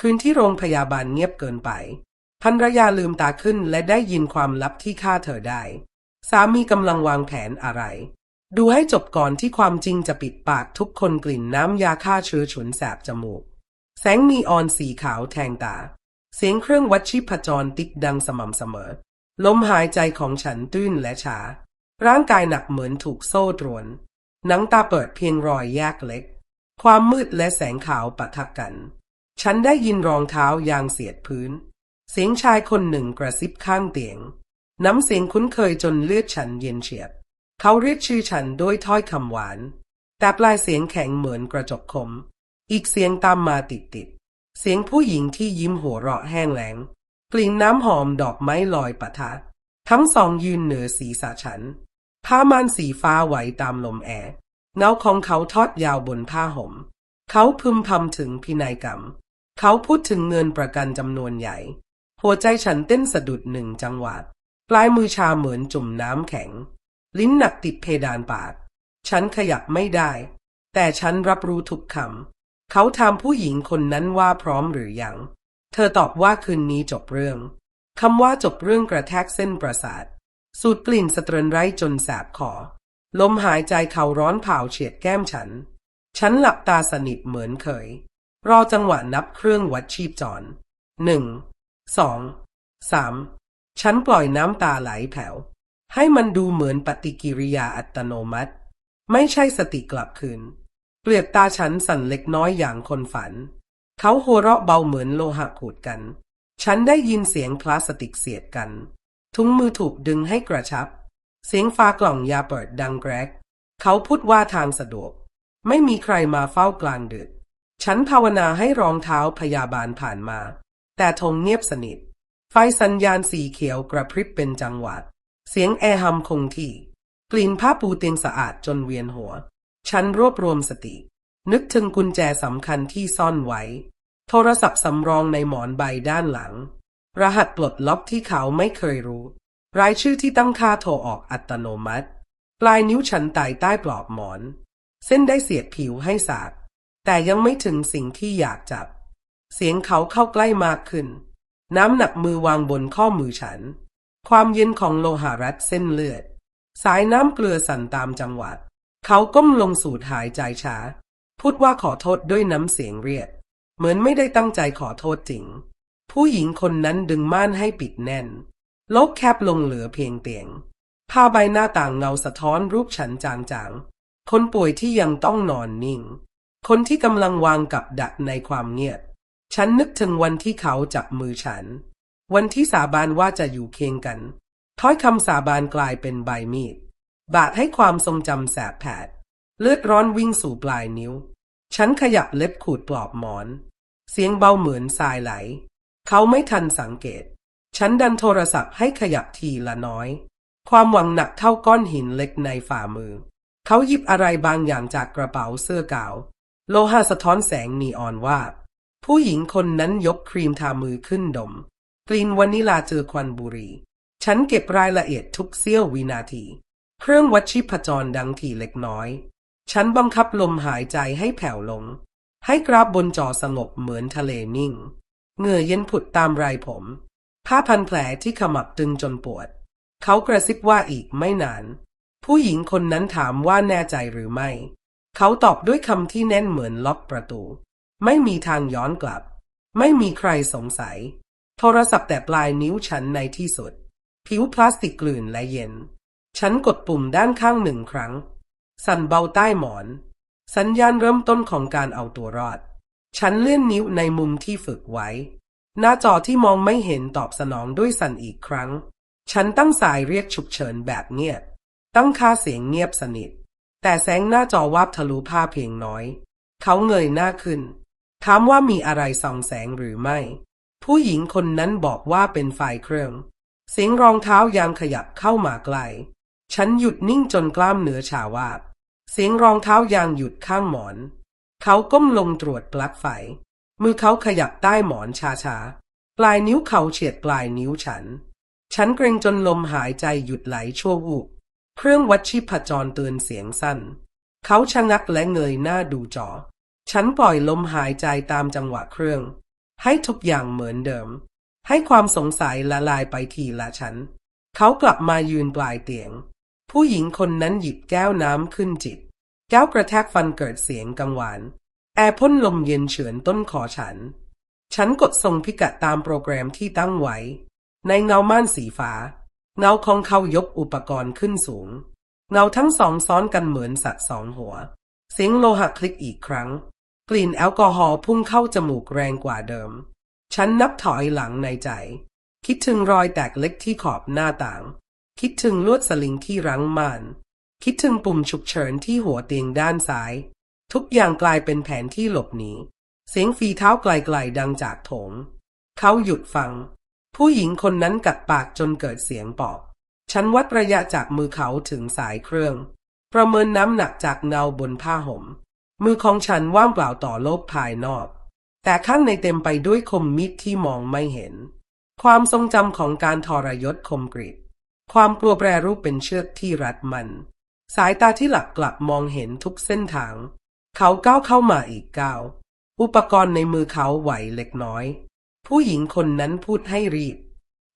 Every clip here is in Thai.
คืนที่โรงพยาบาลเงียบเกินไปภรรยาลืมตาขึ้นและได้ยินความลับที่ฆ่าเธอได้ สามีกำลังวางแผนอะไร ดูให้จบก่อนที่ความจริงจะปิดปากทุกคนกลิ่นน้ำยาฆ่าเชื้อฉุนแสบจมูก แสงนีออนสีขาวแทงตา เสียงเครื่องวัดชีพจรติดดังสม่ำเสมอ ลมหายใจของฉันตื้นและช้าร่างกายหนักเหมือนถูกโซ่ตรวน หนังตาเปิดเพียงรอยแยกเล็ก ความมืดและแสงขาวปะทะกัน ฉันได้ยินรองเท้ายางเสียดพื้น เสียงชายคนหนึ่งกระซิบข้างเตียง น้ำเสียงคุ้นเคยจนเลือดฉันเย็นเฉียบ เขาเรียกชื่อฉันด้วยถ้อยคำหวาน แต่ปลายเสียงแข็งเหมือนกระจกคม อีกเสียงตามมาติดติดๆเสียงผู้หญิงที่ยิ้มหัวเราะแห้งแล้งกลิ่นน้ำหอมดอกไม้ลอยปะทะ ทั้งสองยืนเหนือศีรษะฉัน ผ้าม่านสีฟ้าไหวตามลมแอร์เงาของเขาทอดยาวบนผ้าห่มเขาพึมพำถึงพินัยกรรม เขาพูดถึงเงินประกันจำนวนใหญ่ หัวใจฉันเต้นสะดุดหนึ่งจังหวะปลายมือชาเหมือนจุ่มน้ำแข็ง ลิ้นหนักติดเพดานปาก ฉันขยับไม่ได้ แต่ฉันรับรู้ทุกคำเขาถามผู้หญิงคนนั้นว่าพร้อมหรือยัง เธอตอบว่าคืนนี้จบเรื่องคำว่าจบเรื่องกระแทกเส้นประสาท สูดกลิ่นสะเตรนไร้จนแสบคอลมหายใจเขาร้อนเผาเฉียดแก้มฉัน ฉันหลับตาสนิทเหมือนเคย รอจังหวะนับเครื่องวัดชีพจรหนึ่งสองสามฉันปล่อยน้ำตาไหลแผ่วให้มันดูเหมือนปฏิกิริยาอัตโนมัติ ไม่ใช่สติกลับคืน เปลือกตาฉันสั่นเล็กน้อยอย่างคนฝัน เขาหัวเราะเบาเหมือนโลหะขูดกัน ฉันได้ยินเสียงพลาสติกเสียดกัน ทุ้งมือถูกดึงให้กระชับ เสียงฟ้ากล่องยาเปิดดังแกรก เขาพูดว่าทางสะดวก ไม่มีใครมาเฝ้ากลางดึก ฉันภาวนาให้รองเท้าพยาบาลผ่านมา แต่ธงเงียบสนิท ไฟสัญญาณสีเขียวกระพริบเป็นจังหวะ เสียงแอร์ฮัมคงที่ กลิ่นผ้าปูเตียงสะอาดจนเวียนหัว ฉันรวบรวมสติ นึกถึงกุญแจสำคัญที่ซ่อนไว้ โทรศัพท์สำรองในหมอนใบด้านหลัง รหัสปลดล็อกที่เขาไม่เคยรู้ รายชื่อที่ตั้งค่าโทรออกอัตโนมัติ ปลายนิ้วฉันไต่ใต้ปลอกหมอน เส้นได้เสียดผิวให้สาก แต่ยังไม่ถึงสิ่งที่อยากจับ เสียงเขาเข้าใกล้มากขึ้น น้ำหนักมือวางบนข้อมือฉัน ความเย็นของโลหะรัดเส้นเลือด สายน้ำเกลือสั่นตามจังหวะเขาก้มลงสูดหายใจช้า พูดว่าขอโทษด้วยน้ำเสียงเรียดเหมือนไม่ได้ตั้งใจขอโทษจริง ผู้หญิงคนนั้นดึงม่านให้ปิดแน่น ลบแคบลงเหลือเพียงเตียงผ้าใบหน้าต่างเงาสะท้อนรูปฉันจางๆ คนป่วยที่ยังต้องนอนนิ่ง คนที่กำลังวางกับดักในความเงียบ ฉันนึกถึงวันที่เขาจับมือฉัน วันที่สาบานว่าจะอยู่เคียงกัน ถ้อยคำสาบานกลายเป็นใบมีด บาดให้ความทรงจำแสบแผด เลือดร้อนวิ่งสู่ปลายนิ้ว ฉันขยับเล็บขูดปลอบหมอน เสียงเบาเหมือนทรายไหล เขาไม่ทันสังเกต ฉันดันโทรศัพท์ให้ขยับทีละน้อย ความหวังหนักเท่าก้อนหินเล็กในฝ่ามือ เขาหยิบอะไรบางอย่างจากกระเป๋าเสื้อกาว โลหะสะท้อนแสงนีออนว่า ผู้หญิงคนนั้นยกครีมทามือขึ้นดม กลิ่นวานิลาเจอควันบุหรี่ฉันเก็บรายละเอียดทุกเสี้ยววินาที เครื่องวัดชีพจรดังทีเล็กน้อย ฉันบังคับลมหายใจให้แผ่วลง ให้กราฟบนจอสงบเหมือนทะเลนิ่ง เหงื่อเย็นผุดตามไรผม ผ้าพันแผลที่ขมับตึงจนปวด เขากระซิบว่าอีกไม่นาน ผู้หญิงคนนั้นถามว่าแน่ใจหรือไม่ เขาตอบด้วยคำที่แน่นเหมือนล็อกประตู ไม่มีทางย้อนกลับ ไม่มีใครสงสัย โทรศัพท์แต่ปลายนิ้วฉันในที่สุด ผิวพลาสติกกลื่นและเย็น ฉันกดปุ่มด้านข้างหนึ่งครั้ง สั่นเบาใต้หมอน สัญญาณเริ่มต้นของการเอาตัวรอด ฉันเลื่อนนิ้วในมุมที่ฝึกไว้ หน้าจอที่มองไม่เห็นตอบสนองด้วยสั่นอีกครั้ง ฉันตั้งสายเรียกฉุกเฉินแบบเงียบ ตั้งค่าเสียงเงียบสนิท แต่แสงหน้าจอวาบทะลุผ้าเพียงน้อย เขาเงยหน้าขึ้น ถามว่ามีอะไรส่องแสงหรือไม่ ผู้หญิงคนนั้นบอกว่าเป็นไฟเครื่อง เสียงรองเท้ายางขยับเข้ามาใกล้ฉันหยุดนิ่งจนกล้ามเนื้อชาวาบ เสียงรองเท้ายางหยุดข้างหมอน เขาก้มลงตรวจปลั๊กไฟ มือเขาขยับใต้หมอนช้าๆ ปลายนิ้วเขาเฉียดปลายนิ้วฉัน ฉันเกรงจนลมหายใจหยุดไหลชั่ววูบ เครื่องวัดชีพจรเตือนเสียงสั้น เขาชะงักและเงยหน้าดูจอ ฉันปล่อยลมหายใจตามจังหวะเครื่อง ให้ทุกอย่างเหมือนเดิม ให้ความสงสัยละลายไปทีละชั้นเขากลับมายืนปลายเตียง ผู้หญิงคนนั้นหยิบแก้วน้ำขึ้นจิบแก้วกระแทกฟันเกิดเสียงกังวาน แอร์พ่นลมเย็นเฉือนต้นคอฉัน ฉันกดส่งพิกัดตามโปรแกรมที่ตั้งไว้ ในเงาม่านสีฟ้า เงาของเขายกอุปกรณ์ขึ้นสูง เงาทั้งสองซ้อนกันเหมือนสัตว์สองหัว เสียงโลหะคลิกอีกครั้ง กลิ่นแอลกอฮอล์พุ่งเข้าจมูกแรงกว่าเดิม ฉันนับถอยหลังในใจ คิดถึงรอยแตกเล็กที่ขอบหน้าต่าง คิดถึงลวดสลิงที่รั้งม่าน คิดถึงปุ่มฉุกเฉินที่หัวเตียงด้านซ้าย ทุกอย่างกลายเป็นแผนที่หลบหนีเสียงฝีเท้าไกลๆดังจากโถง เขาหยุดฟัง ผู้หญิงคนนั้นกัดปากจนเกิดเสียงปอกฉันวัดระยะจากมือเขาถึงสายเครื่อง ประเมินน้ำหนักจากเงาบนผ้าห่ม มือของฉันว่างเปล่าต่อโลกภายนอก แต่ข้างในเต็มไปด้วยคมมีดที่มองไม่เห็น ความทรงจำของการทรยศคมกริบความกลัวแปรรูปเป็นเชือกที่รัดมัน สายตาที่หลักกลับมองเห็นทุกเส้นทาง เขาก้าวเข้ามาอีกก้าว อุปกรณ์ในมือเขาไหวเล็กน้อย ผู้หญิงคนนั้นพูดให้รีบ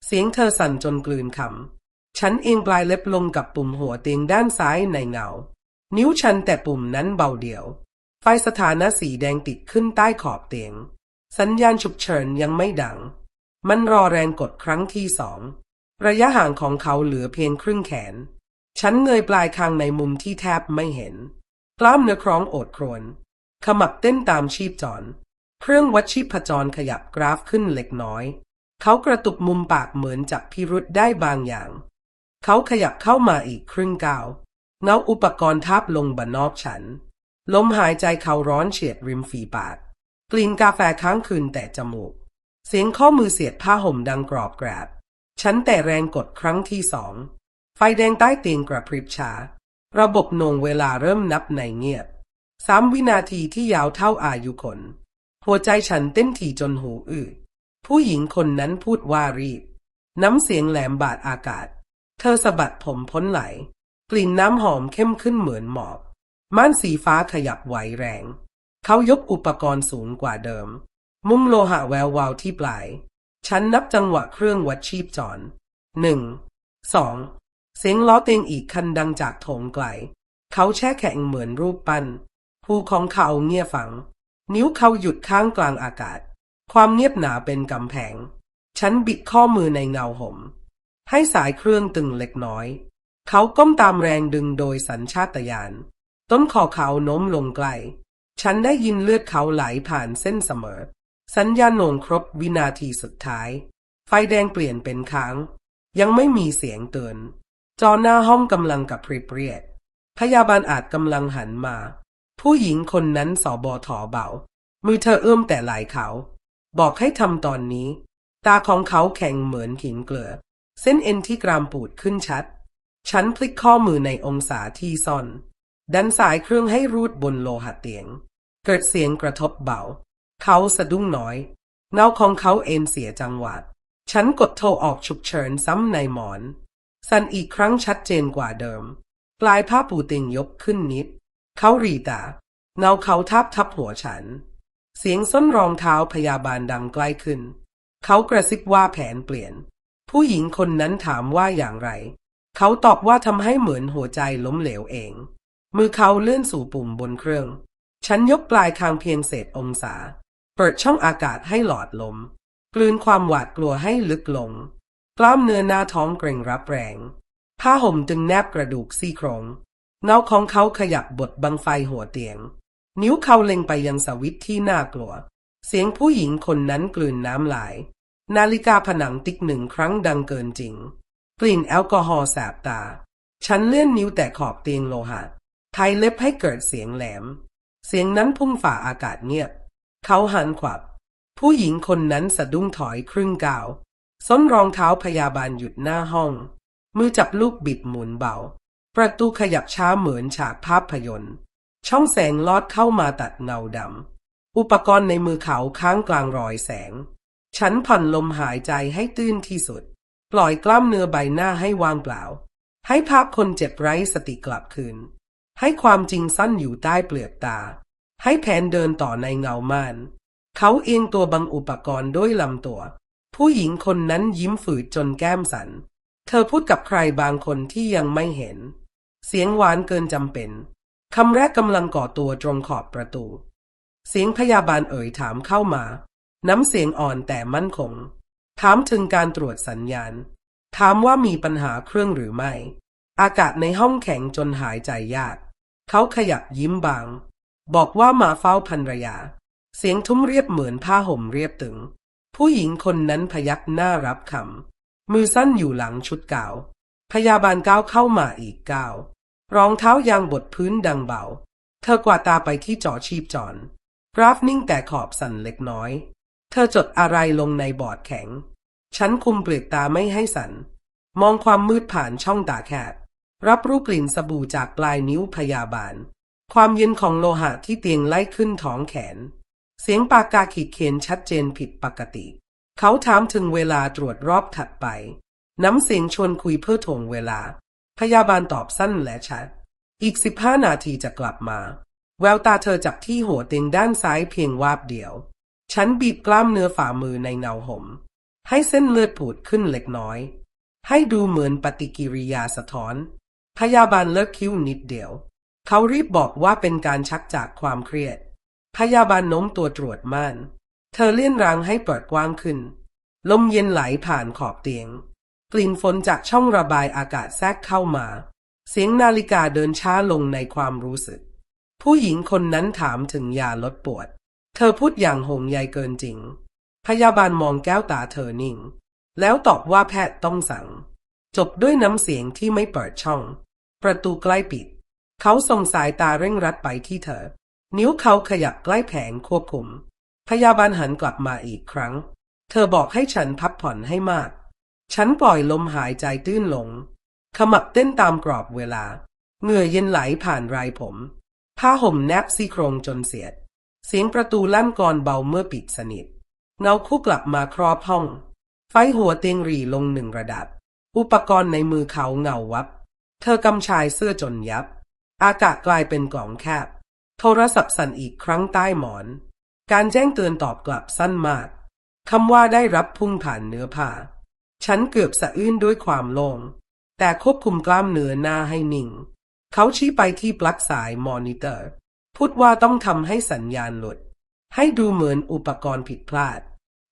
เสียงเธอสั่นจนกลืนคำฉันเองปลายเล็บลงกับปุ่มหัวเตียงด้านซ้ายในเงา นิ้วฉันแต่ปุ่มนั้นเบาเดียว ไฟสถานะสีแดงติดขึ้นใต้ขอบเตียง สัญญาณฉุกเฉินยังไม่ดัง มันรอแรงกดครั้งที่สอง ระยะห่างของเขาเหลือเพียงครึ่งแขน ฉันเงยปลายคางในมุมที่แทบไม่เห็น กล้ามเนื้อคร้องโอดครวน ขมับเต้นตามชีพจร เครื่องวัดชีพจรขยับกราฟขึ้นเล็กน้อย เขากระตุกมุมปากเหมือนจับพิรุษได้บางอย่าง เขาขยับเข้ามาอีกครึ่งก้าวเงาอุปกรณ์ทับลงบนนอบฉัน ลมหายใจเขาร้อนเฉียดริมฝีปาก กลิ่นกาแฟค้างคืนแต่จมูก เสียงข้อมือเสียดผ้าห่มดังกรอบแกรบ ฉันแต่แรงกดครั้งที่สอง ไฟแดงใต้เตียงกระพริบช้า ระบบนงเวลาเริ่มนับในเงียบ สามวินาทีที่ยาวเท่าอายุคน หัวใจฉันเต้นถี่จนหูอืดผู้หญิงคนนั้นพูดว่ารีบ น้ำเสียงแหลมบาดอากาศ เธอสะบัดผมพ้นไหล กลิ่นน้ำหอมเข้มขึ้นเหมือนหมอก ม่านสีฟ้าขยับไหวแรง เขายกอุปกรณ์สูงกว่าเดิม มุมโลหะแวววาวที่ปลาย ฉันนับจังหวะเครื่องวัดชีพจรหนึ่งสองเสียงล้อเตียงอีกคันดังจากโถงไกล เขาแช่แข็งเหมือนรูปปั้นหูของเขาเงียบฝัง นิ้วเขาหยุดข้างกลางอากาศ ความเงียบหนาเป็นกำแพง ฉันบิดข้อมือในเงาห่ม ให้สายเครื่องตึงเล็กน้อย เขาก้มตามแรงดึงโดยสัญชาตญาณ ต้นคอเขาโน้มลงใกล ฉันได้ยินเลือดเขาไหลผ่านเส้นเสมอ สัญญาณโงครบวินาทีสุดท้าย ไฟแดงเปลี่ยนเป็นค้าง ยังไม่มีเสียงเตือนจอหน้าห้องกำลังกับพริบเรียดพยาบาลอาจกำลังหันมา ผู้หญิงคนนั้นสอบอถอเบา มือเธอเอื้อมแต่ไหลเขา บอกให้ทำตอนนี้ ตาของเขาแข็งเหมือนหินเกลือ เส้นเอ็นที่กรามปูดขึ้นชัด ฉันพลิกข้อมือในองศาที่ซ่อน ดันสายเครื่องให้รูดบนโลหะเตียง เกิดเสียงกระทบเบา เขาสะดุ้งน้อย เงาของเขาเอ็นเสียจังหวะ ฉันกดโทรออกฉุกเฉินซ้ำในหมอน สั่นอีกครั้งชัดเจนกว่าเดิม ปลายผ้าปูเตียงยกขึ้นนิด เขารีตาเงาเขาทับทับหัวฉัน เสียงส้นรองเท้าพยาบาลดังใกล้ขึ้น เขากระซิบว่าแผนเปลี่ยน ผู้หญิงคนนั้นถามว่าอย่างไร เขาตอบว่าทำให้เหมือนหัวใจล้มเหลวเอง มือเขาเลื่อนสู่ปุ่มบนเครื่อง ฉันยกปลายคางเพียงเศษองศา เปิดช่องอากาศให้หลอดลม กลืนความหวาดกลัวให้ลึกลง กล้ามเนื้อหน้าท้องเกร็งรับแรง ผ้าห่มจึงแนบกระดูกซี่โครง เงาของเขาขยับบดบังไฟหัวเตียง นิ้วเขาเล็งไปยังสวิตที่น่ากลัว เสียงผู้หญิงคนนั้นกลืนน้ำลายนาฬิกาผนังติ๊กหนึ่งครั้งดังเกินจริง กลิ่นแอลกอฮอล์แสบตา ฉันเลื่อนนิ้วแต่ขอบเตียงโลหะไทยเล็บให้เกิดเสียงแหลม เสียงนั้นพุ่งฝ่าอากาศเงียบ เขาหันขวับ ผู้หญิงคนนั้นสะดุ้งถอยครึ่งก้าวส้นรองเท้าพยาบาลหยุดหน้าห้อง มือจับลูกบิดหมุนเบา ประตูขยับช้าเหมือนฉากภาพยนตร์ ช่องแสงลอดเข้ามาตัดเงาดำ อุปกรณ์ในมือเขาค้างกลางรอยแสง ฉันผ่อนลมหายใจให้ตื้นที่สุด ปล่อยกล้ามเนื้อใบหน้าให้วางเปล่า ให้ภาพคนเจ็บไร้สติกลับคืน ให้ความจริงซ่อนอยู่ใต้เปลือกตา ให้แผนเดินต่อในเงาม่าน เขาเอียงตัวบังอุปกรณ์ด้วยลำตัว ผู้หญิงคนนั้นยิ้มฝืดจนแก้มสัน เธอพูดกับใครบางคนที่ยังไม่เห็น เสียงหวานเกินจำเป็นคำแรกกำลังก่อตัวตรงขอบประตู เสียงพยาบาลเอ่ยถามเข้ามา น้ำเสียงอ่อนแต่มั่นคง ถามถึงการตรวจสัญญาณ ถามว่ามีปัญหาเครื่องหรือไม่ อากาศในห้องแข็งจนหายใจยาก เขาขยับยิ้มบาง บอกว่ามาเฝ้าภรรยา เสียงทุ้มเรียบเหมือนผ้าห่มเรียบตึง ผู้หญิงคนนั้นพยักหน้ารับคำ มือสั้นอยู่หลังชุดเก่า พยาบาลก้าวเข้ามาอีกก้าวรองเท้ายางบดพื้นดังเบา เธอกวาดตาไปที่จอชีพจร กราฟนิ่งแต่ขอบสั่นเล็กน้อย เธอจดอะไรลงในบอร์ดแข็ง ฉันคุมเปลือกตาไม่ให้สั่น มองความมืดผ่านช่องตาแคบ รับรู้กลิ่นสบู่จากปลายนิ้วพยาบาล ความเย็นของโลหะที่เตียงไล่ขึ้นท้องแขน เสียงปากกาขีดเขียนชัดเจนผิดปกติ เขาถามถึงเวลาตรวจรอบถัดไป น้ำเสียงชวนคุยเพื่อถ่วงเวลา พยาบาลตอบสั้นและชัด อีกสิบห้านาทีจะกลับมา แววตาเธอจับที่หัวเตียงด้านซ้ายเพียงวาบเดียว ฉันบีบกล้ามเนื้อฝ่ามือในเนาห่มให้เส้นเลือดปูดขึ้นเล็กน้อย ให้ดูเหมือนปฏิกิริยาสะท้อน พยาบาลเลิกคิ้วนิดเดียว เขารีบบอกว่าเป็นการชักจากความเครียด พยาบาลโน้มตัวตรวจม่าน เธอเลี่ยนรางให้เปิดกว้างขึ้น ลมเย็นไหลผ่านขอบเตียง กลิ่นฝนจากช่องระบายอากาศแทรกเข้ามา เสียงนาฬิกาเดินช้าลงในความรู้สึก ผู้หญิงคนนั้นถามถึงยาลดปวด เธอพูดอย่างหงใยเกินจริง พยาบาลมองแก้วตาเธอนิ่ง แล้วตอบว่าแพทย์ต้องสั่ง จบด้วยน้ำเสียงที่ไม่เปิดช่อง ประตูใกล้ปิด เขาส่งสายตาเร่งรัดไปที่เธอ นิ้วเขาขยับใกล้แผงควบคุม พยาบาลหันกลับมาอีกครั้ง เธอบอกให้ฉันพักผ่อนให้มาก ฉันปล่อยลมหายใจตื้นลง ขมับเต้นตามกรอบเวลา เหงื่อเย็นไหลผ่านไรผม ผ้าห่มแนบซี่โครงจนเสียด เสียงประตูลั่นกรเบาเมื่อปิดสนิท เงาคู่กลับมาครอบห้อง ไฟหัวเตียงรีลงหนึ่งระดับ อุปกรณ์ในมือเขาเงาวับ เธอกำชายเสื้อจนยับ อากาศกลายเป็นกล่องแคบ โทรศัพท์สั่นอีกครั้งใต้หมอน การแจ้งเตือนตอบกลับสั้นมากคำว่าได้รับพุ่งผ่านเนื้อผ้า ฉันเกือบสะอื้นด้วยความโลง่งแต่ควบคุมกล้ามเนื้อหน้าให้นิ่ง เขาชี้ไปที่ปลั๊กสายมอนิเตอร์ พูดว่าต้องทำให้สัญญาณหลุด ให้ดูเหมือนอุปกรณ์ผิดพลาด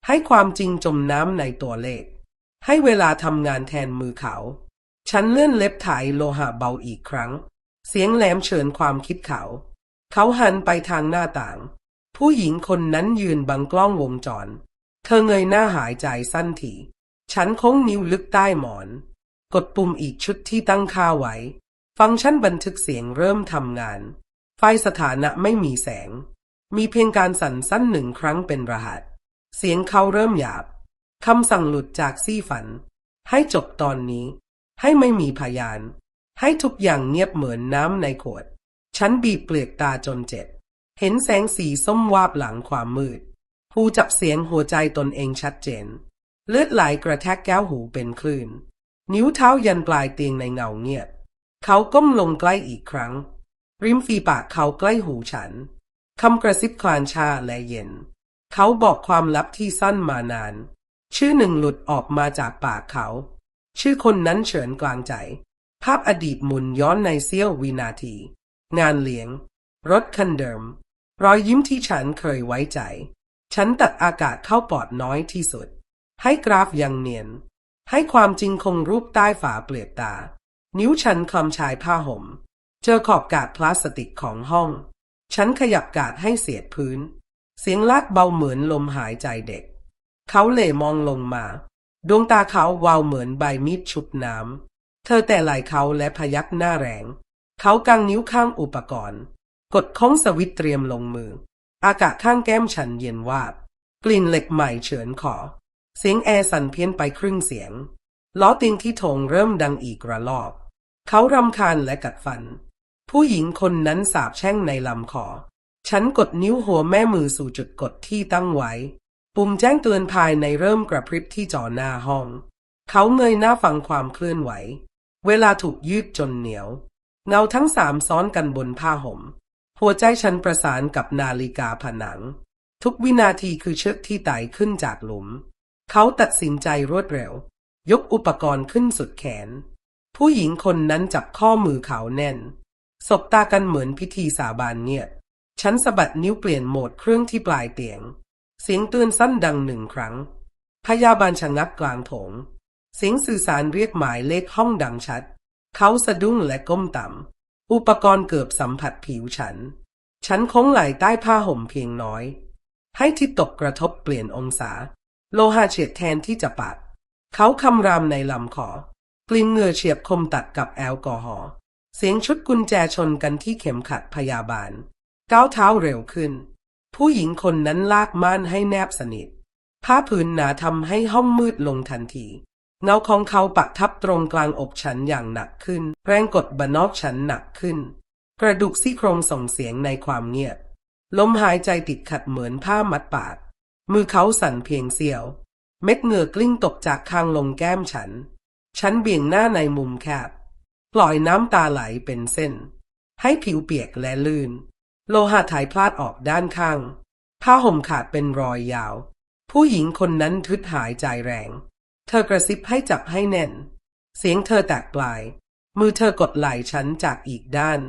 ให้ความจริงจมน้ำในตัวเลข ให้เวลาทำงานแทนมือเขา ฉันเลื่อนเล็บถ่ายโลหะเบาอีกครั้ง เสียงแหลมเฉินความคิดเขา เขาหันไปทางหน้าต่าง ผู้หญิงคนนั้นยืนบังกล้องวงจร เธอเงยหน้าหายใจสั้นทีฉันค้งนิ้วลึกใต้หมอน กดปุ่มอีกชุดที่ตั้งค่าไว้ ฟังก์ชันบันทึกเสียงเริ่มทำงาน ไฟสถานะไม่มีแสง มีเพียงการสั่นสั้นหนึ่งครั้งเป็นรหัส เสียงเขาเริ่มหยาบ คำสั่งหลุดจากซี่ฝัน ให้จบตอนนี้ ให้ไม่มีพยาน ให้ทุกอย่างเงียบเหมือนน้ำในขวด ฉันบีบเปลือกตาจนเจ็บ เห็นแสงสีส้มวาบหลังความมืด หูจับเสียงหัวใจตนเองชัดเจน เลือดไหลกระแทกแก้วหูเป็นคลื่น นิ้วเท้ายันปลายเตียงในเงาเงียบ เขาก้มลงใกล้อีกครั้ง ริมฝีปากเขาใกล้หูฉัน คำกระซิบคลานชาและเย็น เขาบอกความลับที่สั้นมานาน ชื่อหนึ่งหลุดออกมาจากปากเขา ชื่อคนนั้นเฉินกลางใจ ภาพอดีตหมุนย้อนในเสี้ยววินาที งานเลี้ยง รถคันเดิม รอยยิ้มที่ฉันเคยไว้ใจ ฉันตัดอากาศเข้าปอดน้อยที่สุด ให้กราฟยังเนียน ให้ความจริงคงรูปใต้ฝาเปลือกตา นิ้วฉันคลำชายผ้าห่ม เจอขอบกาดพลาสติกของห้อง ฉันขยับกาดให้เสียดพื้น เสียงลากเบาเหมือนลมหายใจเด็ก เขาเหล่มองลงมา ดวงตาเขาวาวเหมือนใบมีดชุบน้ำเธอแต่ไหลเขาและพยักหน้าแรง เขากางนิ้วข้างอุปกรณ์ กดค้องสวิตช์เตรียมลงมือ อากาศข้างแก้มฉันเย็นวาบ กลิ่นเหล็กใหม่เฉือนคอเสียงแอร์สั่นเพี้ยนไปครึ่งเสียง ล้อติงที่โถงเริ่มดังอีกระลอก เขารำคาญและกัดฟัน ผู้หญิงคนนั้นสาบแช่งในลำคอ ฉันกดนิ้วหัวแม่มือสู่จุดกดที่ตั้งไว้ ปุ่มแจ้งเตือนภายในเริ่มกระพริบที่จอหน้าห้อง เขาเงยหน้าฟังความเคลื่อนไหว เวลาถูกยืดจนเหนียว เงาทั้งสามซ้อนกันบนผ้าห่ม หัวใจฉันประสานกับนาฬิกาผนัง ทุกวินาทีคือเชือกที่ไต่ขึ้นจากหลุม เขาตัดสินใจรวดเร็ว ยกอุปกรณ์ขึ้นสุดแขน ผู้หญิงคนนั้นจับข้อมือเขาแน่น สบตากันเหมือนพิธีสาบานเงียบฉันสะบัดนิ้วเปลี่ยนโหมดเครื่องที่ปลายเตียง เสียงเตือนสั้นดังหนึ่งครั้ง พยาบาลชะงักกลางโถง เสียงสื่อสารเรียกหมายเลขห้องดังชัด เขาสะดุ้งและก้มต่ำ อุปกรณ์เกือบสัมผัสผิวฉัน ฉันคงไหลใต้ผ้าห่มเพียงน้อย ให้ที่ตกกระทบเปลี่ยนองศา โลหะเฉียดแทนที่จะปัด เขาคำรามในลำคอกลิ่นเหงื่อเฉียบคมตัดกับแอลกอฮอล์เสียงชุดกุญแจชนกันที่เข็มขัดพยาบาล ก้าวเท้าเร็วขึ้น ผู้หญิงคนนั้นลากม่านให้แนบสนิท ผ้าผืนหนาทำให้ห้องมืดลงทันที เงาของเขาปักทับตรงกลางอกฉันอย่างหนักขึ้น แรงกดบนอกฉันหนักขึ้น กระดูกซี่โครงส่งเสียงในความเงียบ ลมหายใจติดขัดเหมือนผ้ามัดปาก มือเขาสั่นเพียงเสี้ยว เม็ดเหงื่อกลิ้งตกจากคางลงแก้มฉัน ฉันเบี่ยงหน้าในมุมแคบ ปล่อยน้ำตาไหลเป็นเส้น ให้ผิวเปียกและลื่น โลหะถ่ายพลาดออกด้านข้าง ผ้าห่มขาดเป็นรอยยาว ผู้หญิงคนนั้นทึดหายใจแรง เธอกระซิบให้จับให้แน่น เสียงเธอแตกปลาย มือเธอกดไหล่ฉันจากอีกด้าน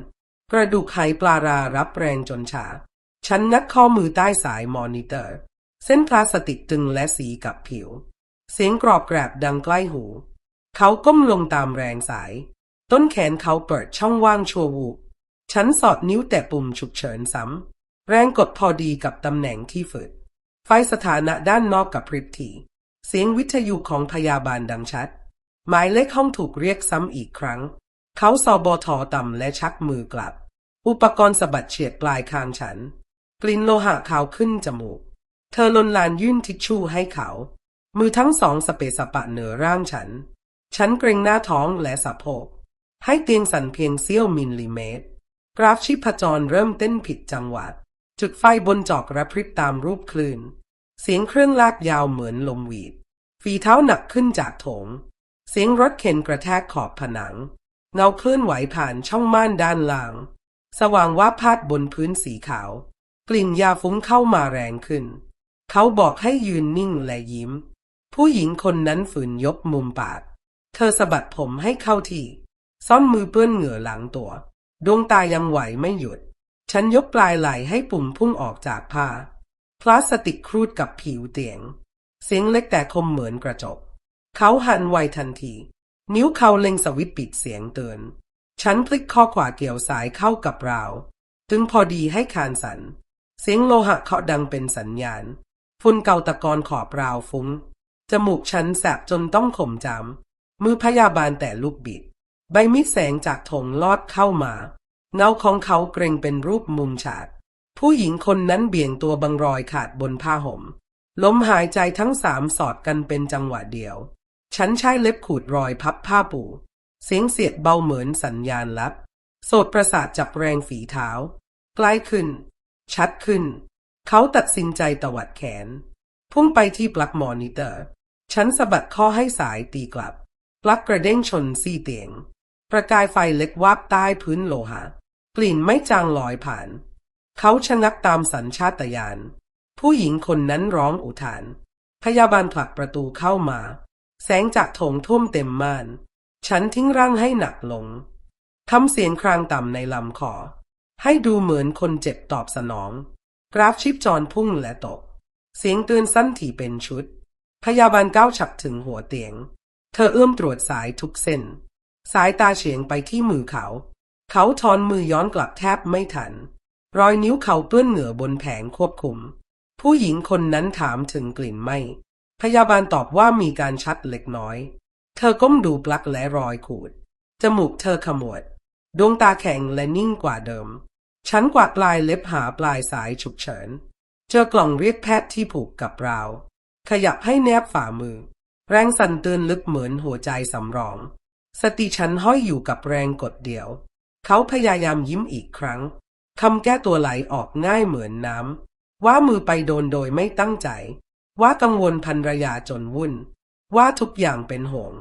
กระดูกไหปลารารับแรงจนชา ฉันนัดข้อมือใต้สายมอนิเตอร์ เส้นพลาสติกตึงและสีกับผิว เสียงกรอบแกรบดังใกล้หู เขาก้มลงตามแรงสาย ต้นแขนเขาเปิดช่องว่างชัววูบฉันสอดนิ้วแตะปุ่มฉุกเฉินซ้ำแรงกดพอดีกับตำแหน่งที่ฝึก ไฟสถานะด้านนอกกับพริบที เสียงวิทยุของพยาบาลดังชัด หมายเลขห้องถูกเรียกซ้ำอีกครั้ง เขาสอบอทอต่ำและชักมือกลับ อุปกรณ์สะบัดเฉียดปลายคางฉัน กลิ่นโลหะขาวขึ้นจมูก เธอลนลานยื่นทิชชู่ให้เขา มือทั้งสองสเปสปะเหนือร่างฉัน ฉันเกรงหน้าท้องและสะโพก ให้เตียงสั่นเพียงเสี้ยวมิลลิเมตร กราฟชีพจรเริ่มเต้นผิดจังหวะจุดไฟบนจอกระพริบตามรูปคลื่น เสียงเครื่องลากยาวเหมือนลมหวีด ฝีเท้าหนักขึ้นจากโถง เสียงรถเข็นกระแทกขอบผนัง เงาเคลื่อนไหวผ่านช่องม่านด้านล่าง สว่างว่าพาดบนพื้นสีขาว กลิ่นยาฟุ้งเข้ามาแรงขึ้น เขาบอกให้ยืนนิ่งและยิ้ม ผู้หญิงคนนั้นฝืนยกมุมปาก เธอสะบัดผมให้เข้าที่ ซ่อนมือเปื้อนเหงื่อหลังตัว ดวงตายังไหวไม่หยุด ฉันยกปลายไหล่ให้ปุ่มพุ่งออกจากผ้า พลาสติกครูดกับผิวเตียง เสียงเล็กแต่คมเหมือนกระจก เขาหันไวทันที นิ้วเขาเล็งสวิตปิดเสียงเตือน ฉันพลิกข้อขวาเกี่ยวสายเข้ากับราวถึงพอดีให้คานสัน เสียงโลหะเคาะดังเป็นสัญญาณ ฝุ่นเกาตะกอนขอบราวฟุ้ง จมูกฉันแสบจนต้องข่มจำมือพยาบาลแต่ลูกบิด ใบมีดแสงจากถงลอดเข้ามาเงาของเขาเกรงเป็นรูปมุมฉาก ผู้หญิงคนนั้นเบี่ยงตัวบังรอยขาดบนผ้าห่ม ลมหายใจทั้งสามสอดกันเป็นจังหวะเดียว ฉันใช้เล็บขูดรอยพับผ้าปู เสียงเสียดเบาเหมือนสัญญาณลับ โสดประสาทจับแรงฝีเท้า ใกล้ขึ้น ชัดขึ้น เขาตัดสินใจตวัดแขน พุ่งไปที่ปลั๊กมอนิเตอร์ ฉันสะบัดข้อให้สายตีกลับ ปลั๊กกระเด้งชนซี่เตียง ประกายไฟเล็กวาบใต้พื้นโลหะ กลิ่นไม่จางลอยผ่าน เขาชะงักตามสัญชาตญาณ ผู้หญิงคนนั้นร้องอุทาน พยาบาลผลักประตูเข้ามา แสงจากโถงท่วมเต็มม่าน ฉันทิ้งร่างให้หนักลง ทำเสียงครางต่ำในลำคอ ให้ดูเหมือนคนเจ็บตอบสนอง กราฟชีพจรพุ่งและตก เสียงเตือนสั้นถี่เป็นชุด พยาบาลก้าวฉับถึงหัวเตียง เธอเอื้อมตรวจสายทุกเส้น สายตาเฉียงไปที่มือเขา เขาทอนมือย้อนกลับแทบไม่ทัน รอยนิ้วเขาเปื้อนเหงื่อบนแผงควบคุม ผู้หญิงคนนั้นถามถึงกลิ่นไหมพยาบาลตอบว่ามีการชัดเล็กน้อย เธอก้มดูปลั๊กและรอยขูด จมูกเธอขมวด ดวงตาแข็งและนิ่งกว่าเดิม ฉันกวาดปลายเล็บหาปลายสายฉุกเฉิน เจอกล่องเรียกแพทย์ที่ผูกกับราว ขยับให้แนบฝ่ามือ แรงสั่นเตือนลึกเหมือนหัวใจสำรอง สติฉันห้อยอยู่กับแรงกดเดียว เขาพยายามยิ้มอีกครั้งคำแก้ตัวไหลออกง่ายเหมือนน้ำ ว่ามือไปโดนโดยไม่ตั้งใจ ว่ากังวลพันรยาจนวุ่น ว่าทุกอย่างเป็นห่วง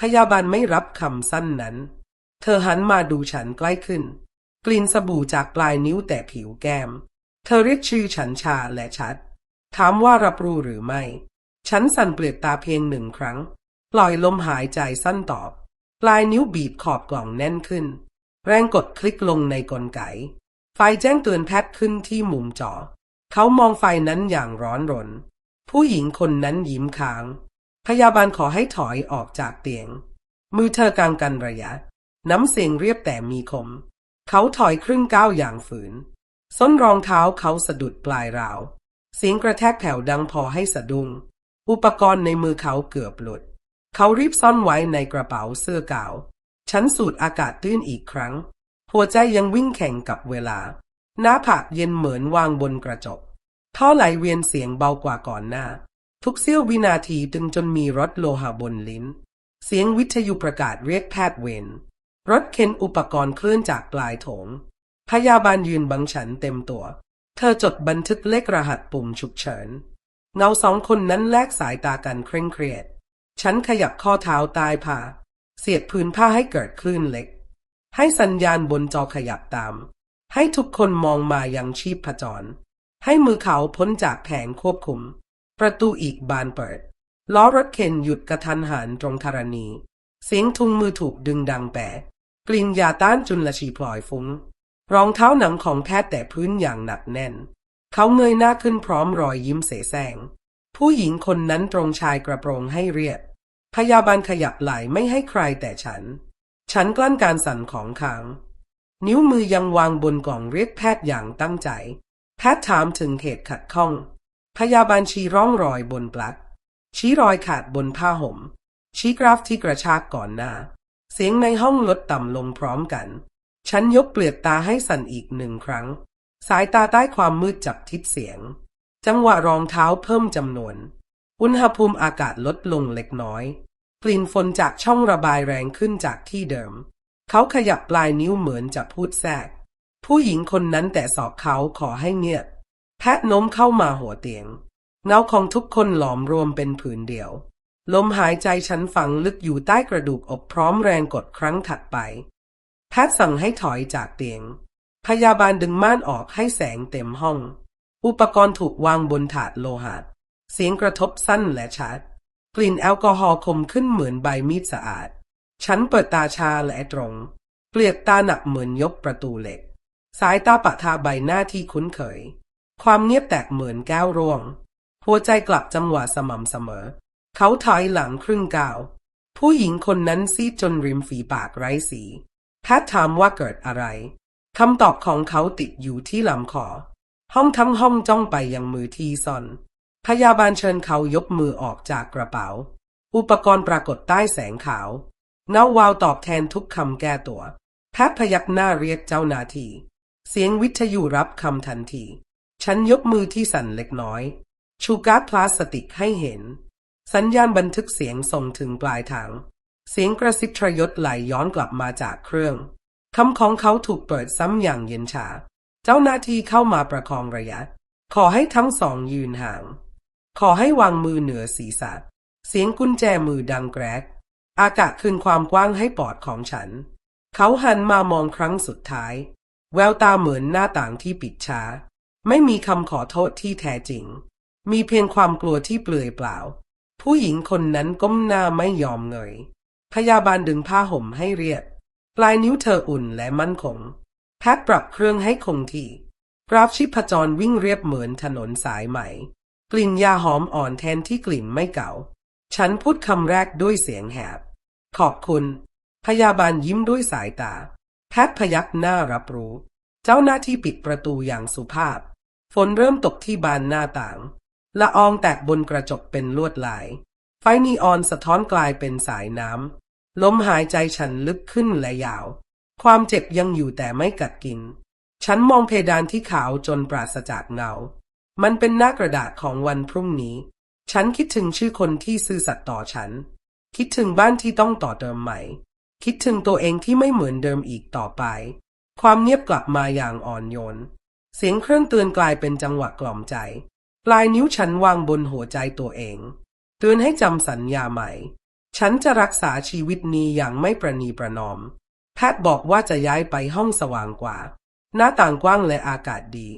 พยาบาลไม่รับคำสั้นนั้น เธอหันมาดูฉันใกล้ขึ้น กลิ่นสบู่จากปลายนิ้วแต่ผิวแก้ม เธอเรียกชื่อฉันชาและชัด ถามว่ารับรู้หรือไม่ ฉันสั่นเปลือกตาเพียงหนึ่งครั้ง ปล่อยลมหายใจสั้นตอบ ปลายนิ้วบีบขอบกล่องแน่นขึ้น แรงกดคลิกลงในกลไก ไฟแจ้งเตือนแพทย์ขึ้นที่มุมจอ เขามองไฟนั้นอย่างร้อนรน ผู้หญิงคนนั้นยิ้มค้าง พยาบาลขอให้ถอยออกจากเตียง มือเธอกางกันระยะ น้ำเสียงเรียบแต่มีคม เขาถอยครึ่งก้าวอย่างฝืน ส้นรองเท้าเขาสะดุดปลายราว เสียงกระแทกแผ่วดังพอให้สะดุ้ง อุปกรณ์ในมือเขาเกือบหลุด เขารีบซ่อนไว้ในกระเป๋าเสื้อกาวฉันสูดอากาศตื้นอีกครั้ง หัวใจยังวิ่งแข่งกับเวลา หน้าผากเย็นเหมือนวางบนกระจกท่อไหลเวียนเสียงเบากว่าก่อนหน้า ทุกเสี้ยววินาทีตึงจนมีรถโลหะบนลิ้น เสียงวิทยุประกาศเรียกแพทย์เวรรถเข็นอุปกรณ์เคลื่อนจากปลายโถง พยาบาลยืนบังฉันเต็มตัว เธอจดบันทึกเลขรหัสปุ่มฉุกเฉิน เงาสองคนนั้นแลกสายตากันเคร่งเครียด ฉันขยับข้อเท้าใตายผ้าเสียดพื้นผ้าให้เกิดคลื่นเล็ก ให้สัญญาณบนจอขยับตาม ให้ทุกคนมองมายังชีพจร ให้มือเขาพ้นจากแผงควบคุม ประตูอีกบานเปิด ล้อรถเข็นหยุดกระทันหันตรงธรณี เสียงทุงมือถูกดึงดังแปะกลิ่นยาต้านจุลชีพลอยฟุง้ง รองเท้าหนังของแพทย์แต่พื้นอย่างหนักแน่น เขาเงยหน้าขึ้นพร้อมรอยยิ้มเสแสร้งผู้หญิงคนนั้นตรงชายกระโปรงให้เรียบ พยาบาลขยับไหล่ไม่ให้ใครแต่ฉัน ฉันกลั้นการสั่นของขาง นิ้วมือยังวางบนกล่องเรียกแพทย์อย่างตั้งใจ แพทย์ถามถึงเหตุขัดข้อง พยาบาลชี้ร่องรอยบนปลั๊ก ชี้รอยขาดบนผ้าห่ม ชี้กราฟที่กระชากก่อนหน้า เสียงในห้องลดต่ำลงพร้อมกัน ฉันยกเปลือกตาให้สั่นอีกหนึ่งครั้ง สายตาใต้ความมืดจับทิศเสียง จังหวะรองเท้าเพิ่มจำนวน อุณหภูมิอากาศลดลงเล็กน้อย กลิ่นฝนจากช่องระบายแรงขึ้นจากที่เดิม เขาขยับปลายนิ้วเหมือนจะพูดแทรก ผู้หญิงคนนั้นแต่สอบเขาขอให้เงียบ แพทย์โน้มเข้ามาหัวเตียง เงาของทุกคนหลอมรวมเป็นผืนเดียว ลมหายใจฉันฝังลึกอยู่ใต้กระดูกอกพร้อมแรงกดครั้งถัดไป แพทย์สั่งให้ถอยจากเตียง พยาบาลดึงม่านออกให้แสงเต็มห้อง อุปกรณ์ถูกวางบนถาดโลหะ เสียงกระทบสั้นและชัด กลิ่นแอลกอฮอล์คมขึ้นเหมือนใบมีดสะอาด ฉันเปิดตาชาและตรง เปลือกตาหนักเหมือนยกประตูเหล็ก สายตาปะทาใบหน้าที่คุ้นเคย ความเงียบแตกเหมือนแก้วร่วง หัวใจกลับจังหวะสม่ำเสมอ เขาถอยหลังครึ่งก้าวผู้หญิงคนนั้นซีดจนริมฝีปากไร้สี แพทถามว่าเกิดอะไร คำตอบของเขาติดอยู่ที่ลำคอ ห้องทั้งห้องจ้องไปยังมือที่ซ่อน พยาบาลเชิญเขายกมือออกจากกระเป๋า อุปกรณ์ปรากฏใต้แสงขาว เงาวาวตอบแทนทุกคำแก้ตัว แพทย์พยักหน้าเรียกเจ้าหน้าที่ เสียงวิทยุรับคำทันที ฉันยกมือที่สั่นเล็กน้อย ชูการ์ดพลาสติกให้เห็น สัญญาณบันทึกเสียงส่งถึงปลายทาง เสียงกระซิบทรยศไหลย้อนกลับมาจากเครื่องคำของเขาถูกเปิดซ้ำอย่างเย็นชา เจ้าหน้าที่เข้ามาประคองระยะ ขอให้ทั้งสองยืนห่าง ขอให้วางมือเหนือศีรษะ เสียงกุญแจมือดังแกรก อากาศคืนความกว้างให้ปอดของฉัน เขาหันมามองครั้งสุดท้าย แววตาเหมือนหน้าต่างที่ปิดช้า ไม่มีคำขอโทษที่แท้จริง มีเพียงความกลัวที่เปลือยเปล่า ผู้หญิงคนนั้นก้มหน้าไม่ยอมเงย พยาบาลดึงผ้าห่มให้เรียบ ปลายนิ้วเธออุ่นและมั่นคง แพทย์ปรับเครื่องให้คงที่ กราฟชีพจรวิ่งเรียบเหมือนถนนสายใหม่ กลิ่นยาหอมอ่อนแทนที่กลิ่นไม่เก่า ฉันพูดคำแรกด้วยเสียงแหบ ขอบคุณ พยาบาลยิ้มด้วยสายตา แพทย์พยักหน้ารับรู้ เจ้าหน้าที่ปิดประตูอย่างสุภาพ ฝนเริ่มตกที่บานหน้าต่าง ละอองแตกบนกระจกเป็นลวดลาย ไฟนีออนสะท้อนกลายเป็นสายน้ำลมหายใจฉันลึกขึ้นและยาว ความเจ็บยังอยู่แต่ไม่กัดกิน ฉันมองเพดานที่ขาวจนปราศจากเงา มันเป็นหน้ากระดาษของวันพรุ่งนี้ ฉันคิดถึงชื่อคนที่ซื่อสัตย์ต่อฉัน คิดถึงบ้านที่ต้องต่อเติมใหม่ คิดถึงตัวเองที่ไม่เหมือนเดิมอีกต่อไป ความเงียบกลับมาอย่างอ่อนโยน เสียงเครื่องเตือนกลายเป็นจังหวะกล่อมใจ ปลายนิ้วฉันวางบนหัวใจตัวเอง เตือนให้จำสัญญาใหม่ ฉันจะรักษาชีวิตนี้อย่างไม่ประนีประนอม แพทย์บอกว่าจะย้ายไปห้องสว่างกว่า หน้าต่างกว้างและอากาศดี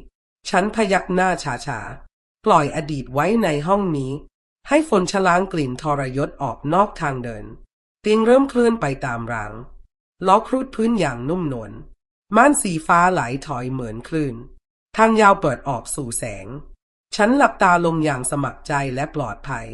ฉันพยักหน้าชาชา ปล่อยอดีตไว้ในห้องนี้ ให้ฝนชล้างกลิ่นทรยศออกนอกทางเดิน เตียงเริ่มเคลื่อนไปตามราง ล้อครุดพื้นอย่างนุ่มนวล ม่านสีฟ้าไหลถอยเหมือนคลื่น ทางยาวเปิดออกสู่แสง ฉันหลับตาลงอย่างสมัครใจและปลอดภัย